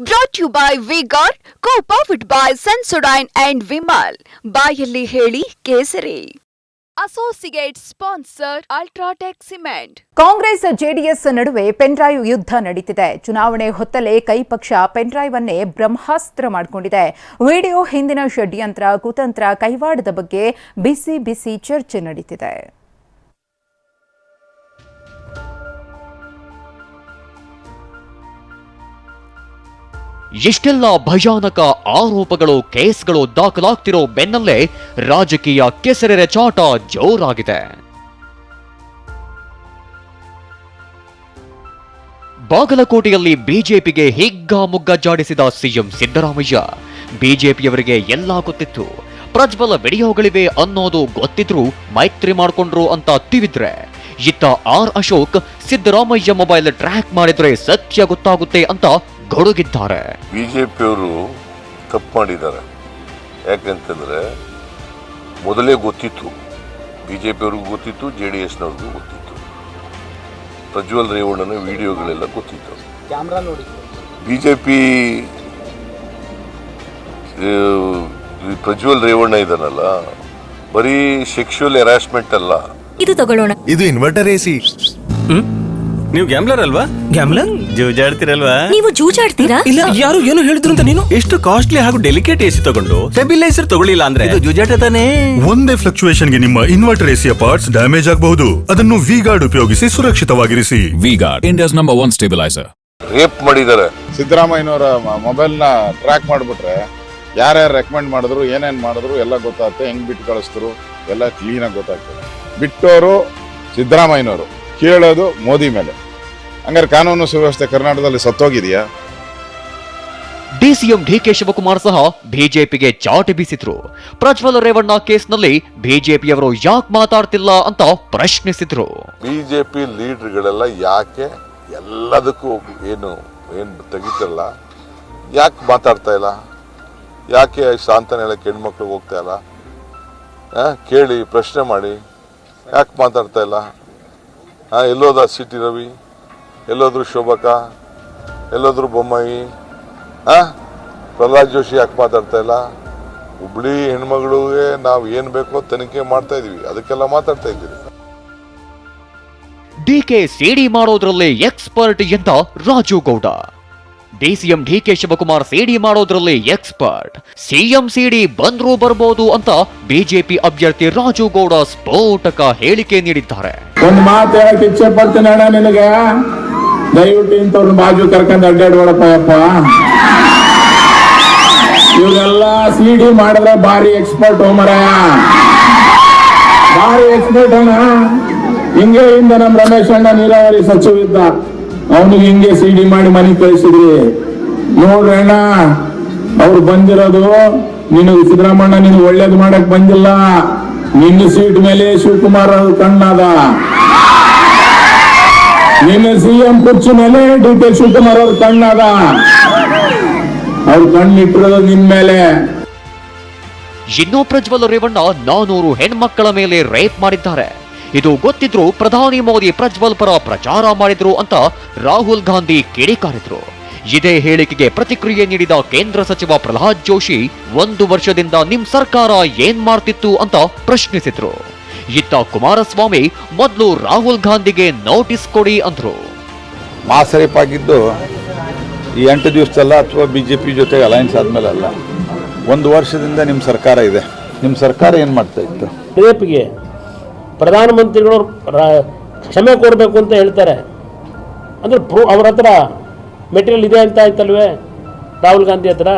Brought you by by ಕೋ co-powered by Sensodyne and Vimal. ಬಾಯಲ್ಲಿ ಹೇಳಿ ಕೇಸರಿ. Associate sponsor UltraTech cement Congress JDS ನಡುವೆ ಪೆನ್ಡ್ರೈವ್ ಯುದ್ಧ ನಡೀತಿದೆ. ಚುನಾವಣೆ ಹೊತ್ತಲೇ ಕೈ ಪಕ್ಷ ಪೆನ್ಡ್ರೈವ್ ಅನ್ನೇ ಬ್ರಹ್ಮಾಸ್ತ್ರ ಮಾಡಿಕೊಂಡಿದೆ. ವಿಡಿಯೋ ಹಿಂದಿನ ಷಡ್ಯಂತ್ರ ಕುತಂತ್ರ ಕೈವಾಡದ ಬಗ್ಗೆ ಬಿಸಿ ಬಿಸಿ ಚರ್ಚೆ ನಡೀತಿದೆ. ಎಷ್ಟೆಲ್ಲ ಭಯಾನಕ ಆರೋಪಗಳು, ಕೇಸ್ಗಳು ದಾಖಲಾಗ್ತಿರೋ ಬೆನ್ನಲ್ಲೇ ರಾಜಕೀಯ ಕೆಸರೆರೆ ಚಾಟ ಜೋರಾಗಿದೆ. ಬಾಗಲಕೋಟೆಯಲ್ಲಿ ಬಿಜೆಪಿಗೆ ಹಿಗ್ಗಾಮುಗ್ಗ ಜಾಡಿಸಿದ ಸಿಎಂ ಸಿದ್ದರಾಮಯ್ಯ, ಬಿಜೆಪಿಯವರಿಗೆ ಎಲ್ಲ ಗೊತ್ತಿತ್ತು. ಪ್ರಜ್ವಲ ವಿಡಿಯೋಗಳಿವೆ ಅನ್ನೋದು ಗೊತ್ತಿದ್ರು ಮೈತ್ರಿ ಮಾಡ್ಕೊಂಡ್ರು ಅಂತ ತಿವಿದ್ರೆ, ಇತ್ತ R Ashok Siddaramaiah mobile track ಮಾಡಿದ್ರೆ ಸತ್ಯ ಗೊತ್ತಾಗುತ್ತೆ ಅಂತ ಗೊಡುಗಿದ್ದಾರೆ. ಬಿಜೆಪಿಯವರು ತಪ್ಪು ಮಾಡಿದ್ದಾರೆ. ಯಾಕಂತಂದರೆ ಮೊದಲೇ ಗೊತ್ತಿತ್ತು. ಬಿ ಜೆ ಪಿಯವ್ರಿಗೂ ಗೊತ್ತಿತ್ತು ಜೆ ಡಿ ಎಸ್ನವ್ರಿಗೂ ಗೊತ್ತಿತ್ತು. ಪ್ರಜ್ವಲ್ ರೇವಣ್ಣನ ವಿಡಿಯೋಗಳೆಲ್ಲ ಗೊತ್ತಿತ್ತು. ಕ್ಯಾಮ್ರಾ ನೋಡಿ. B J P Prajwal Revanna ಇದ್ದಾನಲ್ಲ ಬರೀ ಸೆಕ್ಷುವಲ್ ಹೆರಾಸ್ಮೆಂಟ್ ಅಲ್ಲ. ಇದು ತಗೊಳ್ಳೋಣ. ಇದು ಇನ್ವರ್ಟರ್ ಎಸಿ ನೀವು ಗ್ಯಾಮ್ಲರ್ ಅಲ್ವಾ? ಗ್ಯಾಮ್ಲರ್ ಜೂಜಾಡ್ತಿರಲ್ವಾ? ನೀವು ಜೂಜಾಡ್ತೀರಾ? ಇಲ್ಲ ಯಾರು ಏನು ಹೇಳಿದ್ರು ಅಂತ ನೀನು? ಎಷ್ಟು ಕಾಸ್ಟ್ಲಿ ಹಾಗೂ ಡೆಲಿಕೇಟ್ ಎಸಿ ತಗೊಂಡು ಸ್ಟೆಬಿಲೈಸರ್ ತಗೊಳ್ಳಿಲ್ಲ ಅಂದ್ರೆ? ಇದು ಜೂಜಾಟ ತಾನೇ? ಒಂದೇ ಫ್ಲಕ್ಚುಯೇಷನ್ಗೆ ನಿಮ್ಮ ಇನ್ವರ್ಟರ್ ಎಸಿಯ ಪಾರ್ಟ್ಸ್ ಡ್ಯಾಮೇಜ್ ಆಗಬಹುದು. ಅದನ್ನು ವಿ ಗಾರ್ಡ್ ಉಪಯೋಗಿಸಿ ಸುರಕ್ಷಿತವಾಗಿರಿಸಿ. V Guard India's number one stabiliser rape ಮಾಡಿದ್ದಾರೆ. ಸಿದ್ದರಾಮಯ್ಯನವರ ಮೊಬೈಲ್ನ ಟ್ರ್ಯಾಕ್ ಮಾಡಿಬಿಟ್ರೆ ಯಾರ್ಯಾರು ರೆಕಮೆಂಡ್ ಮಾಡಿದ್ರು ಏನೇನು ಮಾಡಿದ್ರು ಎಲ್ಲ ಗೊತ್ತಾಗುತ್ತೆ ಹೆಂಗ್ ಬಿಟ್ಟು ಕಳಿಸಿದ್ರು ಎಲ್ಲ ಕ್ಲೀನಾಗಿ ಗೊತ್ತಾಗ್ತದೆ. ಬಿಟ್ಟೋರು ಸಿದ್ದರಾಮಯ್ಯನವರು ಕೇಳೋದು ಮೋದಿ ಮೇಲೆ. ಹಂಗಾರೆ ಕಾನೂನು ಸುವ್ಯವಸ್ಥೆ ಕರ್ನಾಟಕದಲ್ಲಿ ಸತ್ತೋಗಿದೆಯಾ? ಡಿಸಿಎಂ ಡಿಕೆ ಶಿವಕುಮಾರ್ ಸಹ ಬಿಜೆಪಿಗೆ ಚಾಟಿ ಬೀಸಿದ್ರು. ಪ್ರಜ್ವಲ್ ರೇವಣ್ಣ ಕೇಸ್ನಲ್ಲಿ ಬಿಜೆಪಿಯವರು ಯಾಕೆ ಮಾತಾಡ್ತಿಲ್ಲ ಅಂತ ಪ್ರಶ್ನಿಸಿದ್ರು. ಬಿಜೆಪಿ ಲೀಡರ್ಗಳೆಲ್ಲ ಪಿ ಲೀಡ್ರ್ಗಳೆಲ್ಲ ಯಾಕೆ ಎಲ್ಲದಕ್ಕೂ ಏನು ಏನು ತೆಗಿತಲ್ಲ? ಯಾಕೆ ಮಾತಾಡ್ತಾ ಇಲ್ಲ? ಯಾಕೆ ಸಾಂತ್ವನ ಹೇಳಕ್ಕೆ ಹೆಣ್ಮಕ್ಳಿಗೆ ಹೋಗ್ತಾ ಇಲ್ಲ? ಕೇಳಿ ಪ್ರಶ್ನೆ ಮಾಡಿ. ಯಾಕೆ ಮಾತಾಡ್ತಾ ಇಲ್ಲ? ಹಾಂ ಎಲ್ಲೋದ ಸಿಟಿ ರವಿ? ಎಲ್ಲೋದ್ರು ಶೋಭಕ ಎಲ್ಲೋದ್ರು ಬೊಮ್ಮಾಯಿ ಹಾಂ ಪ್ರಹ್ಲಾದ್ ಜೋಶಿ ಯಾಕೆ ಮಾತಾಡ್ತಾ ಇಲ್ಲ? ಹುಬ್ಳಿ ಹೆಣ್ಮಗಳಿಗೆ ನಾವು ಏನು ಬೇಕೋ ತನಿಖೆ ಮಾಡ್ತಾ ಇದೀವಿ. ಅದಕ್ಕೆಲ್ಲ ಮಾತಾಡ್ತಾ ಇದ್ದೀವಿ ಡಿಕೆ ಸಿಡಿ ಮಾಡೋದ್ರಲ್ಲಿ ಎಕ್ಸ್ಪರ್ಟ್ ಎಂದ Raju Gowda. DCM DK Shivakumar CD ಮಾಡೋದ್ರಲ್ಲಿ ಎಕ್ಸ್ಪರ್ಟ್. ಸಿಎಂ ಸಿಡಿ ಬಂದ್ರೂ ಬರ್ಬೋದು ಅಂತ ಬಿಜೆಪಿ ಅಭ್ಯರ್ಥಿ ರಾಜು ಗೌಡ ಸ್ಫೋಟಕ ಹೇಳಿಕೆ ನೀಡಿದ್ದಾರೆ. ಒಂದು ಮಾತು ಹೇಳಕ್ ಇಚ್ಛೆ ಪಡ್ತೀನಿ ಅಣ್ಣ ನಿನಗೆ. ದಯವಿಟ್ಟು ಇಂಥವ್ರ ಬಾಜು ಕರ್ಕೊಂಡು ಅಡ್ಡಾಡ್ಬೇಡಪ್ಪ ಇವರೆಲ್ಲ ಸಿ ಡಿ ಮಾಡಿದ್ರೆ ಭಾರಿ ಎಕ್ಸ್ಪರ್ಟ್ ಹೋಮರ ಭಾರಿ ಎಕ್ಸ್ಪರ್ಟ್ ಅಣ್ಣ. ಹಿಂಗೆ ಇಂದ ನಮ್ ರಮೇಶ್ ಅಣ್ಣ, ನೀರಾವರಿ ಸಚಿವ ಇದ್ದ. ಅವನಿಗೆ ಹಿಂಗೆ ಸಿ ಡಿ ಮಾಡಿ ಮನೆಗೆ ಕಳಿಸಿದ್ರಿ. ನೋಡ್ರಿ ಅಣ್ಣ, ಅವ್ರು ಬಂದಿರೋದು ನಿನಗೆ ಸಿದ್ದರಾಮಣ್ಣ ನಿನಗೆ ಒಳ್ಳೇದು ಮಾಡಕ್ ಬಂದಿಲ್ಲ. ನಿನ್ನ ಸೀಟ್ ಮೇಲೆ ಶಿವಕುಮಾರ್ ಕಣ್ಣಾದ ನಿನ್ನ ಸಿಎಂ ಕುರ್ಚಿ ಮೇಲೆ ಡಿ ಕೆ ಶಿವಕುಮಾರ್ ಅವ್ರ ಕಣ್ಣಾದ. ಅವ್ರ ಕಣ್ಣಿಟ್ಟಿರೋದು ನಿನ್ ಮೇಲೆ. ಇನ್ನೂ ಪ್ರಜ್ವಲ್ ರೇವಣ್ಣ ನಾನೂರು ಹೆಣ್ಮಕ್ಕಳ ಮೇಲೆ ರೇಪ್ ಮಾಡಿದ್ದಾರೆ. ಇದು ಗೊತ್ತಿದ್ರು ಪ್ರಧಾನಿ ಮೋದಿ ಪ್ರಜ್ವಲ್ ಪರ ಪ್ರಚಾರ ಮಾಡಿದ್ರು ಅಂತ ರಾಹುಲ್ ಗಾಂಧಿ ಕಿಡಿಕಾರಿದ್ರು. ಇದೇ ಹೇಳಿಕೆಗೆ ಪ್ರತಿಕ್ರಿಯೆ ನೀಡಿದ ಕೇಂದ್ರ ಸಚಿವ ಪ್ರಹ್ಲಾದ್ ಜೋಶಿ, ಒಂದು ವರ್ಷದಿಂದ ನಿಮ್ ಸರ್ಕಾರ ಏನ್ ಮಾಡ್ತಿತ್ತು ಅಂತ ಪ್ರಶ್ನಿಸಿದ್ರು. ಇತ್ತ ಕುಮಾರಸ್ವಾಮಿ ಮೊದಲು ರಾಹುಲ್ ಗಾಂಧಿಗೆ ನೋಟಿಸ್ ಕೊಡಿ ಅಂದರು. ಮಾಸರಿಪ್ ಆಗಿದ್ದು ಈ ಎಂಟು ದಿವಸದಲ್ಲ ಅಥವಾ ಬಿ ಜೆ ಪಿ ಜೊತೆ ಅಲೈನ್ಸ್ ಆದ್ಮೇಲೆ ಅಲ್ಲ. ಒಂದು ವರ್ಷದಿಂದ ನಿಮ್ಮ ಸರ್ಕಾರ ಇದೆ. ನಿಮ್ಮ ಸರ್ಕಾರ ಏನು ಮಾಡ್ತಾ ಇತ್ತು? ಬಿಜೆಪಿಗೆ ಪ್ರಧಾನಮಂತ್ರಿಗಳು ಕ್ಷಮೆ ಕೊಡಬೇಕು ಅಂತ ಹೇಳ್ತಾರೆ. ಅಂದರೆ ಪ್ರೂ ಅವ್ರ ಹತ್ರ ಮೆಟೀರಿಯಲ್ ಇದೆ ಅಂತ ಆಯ್ತಲ್ವೇ? ರಾಹುಲ್ ಗಾಂಧಿ ಹತ್ರ?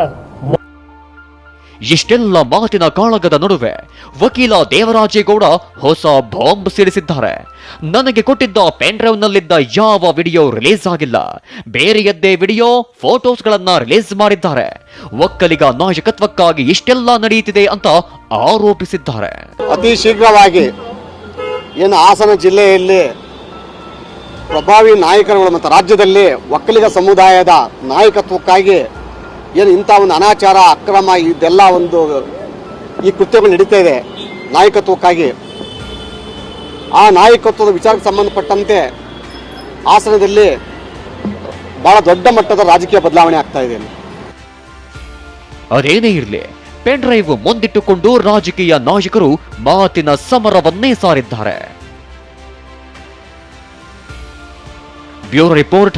ಇಷ್ಟೆಲ್ಲ ಮಾತಿನ ಕಾಳಗದ ನಡುವೆ ವಕೀಲ ದೇವರಾಜೇಗೌಡ ಹೊಸ ಬಾಂಬ್ ಸಿಡಿಸಿದ್ದಾರೆ. ನನಗೆ ಕೊಟ್ಟಿದ್ದ ಪೆನ್ ಡ್ರೈವ್ನಲ್ಲಿದ್ದ ಯಾವ ವಿಡಿಯೋ ರಿಲೀಸ್ ಆಗಿಲ್ಲ. ಬೇರೆಯದ್ದೇ ವಿಡಿಯೋ ಫೋಟೋಸ್ಗಳನ್ನ ರಿಲೀಸ್ ಮಾಡಿದ್ದಾರೆ. ಒಕ್ಕಲಿಗ ನಾಯಕತ್ವಕ್ಕಾಗಿ ಇಷ್ಟೆಲ್ಲ ನಡೆಯುತ್ತಿದೆ ಅಂತ ಆರೋಪಿಸಿದ್ದಾರೆ. ಅತಿ ಶೀಘ್ರವಾಗಿ ಏನು ಹಾಸನ ಜಿಲ್ಲೆಯಲ್ಲಿ ಪ್ರಭಾವಿ ನಾಯಕರುಗಳು ಮತ್ತು ರಾಜ್ಯದಲ್ಲಿ ಒಕ್ಕಲಿಗ ಸಮುದಾಯದ ನಾಯಕತ್ವಕ್ಕಾಗಿ ಏನು ಇಂಥ ಒಂದು ಅನಾಚಾರ, ಅಕ್ರಮ, ಇದೆಲ್ಲ ಒಂದು ಈ ಕೃತ್ಯಗಳು ನಡೀತಾ ಇದೆ ನಾಯಕತ್ವಕ್ಕಾಗಿ. ಆ ನಾಯಕತ್ವದ ವಿಚಾರಕ್ಕೆ ಸಂಬಂಧಪಟ್ಟಂತೆ ಹಾಸನದಲ್ಲಿ ಬಹಳ ದೊಡ್ಡ ಮಟ್ಟದ ರಾಜಕೀಯ ಬದಲಾವಣೆ ಆಗ್ತಾ ಇದೆ. ಅದೇನೇ ಇರಲಿ ಪೆನ್ ಡ್ರೈವ್ ಮುಂದಿಟ್ಟುಕೊಂಡು ರಾಜಕೀಯ ನಾಯಕರು ಮಾತಿನ ಸಮರವನ್ನೇ ಸಾರಿದ್ದಾರೆ. Bureau report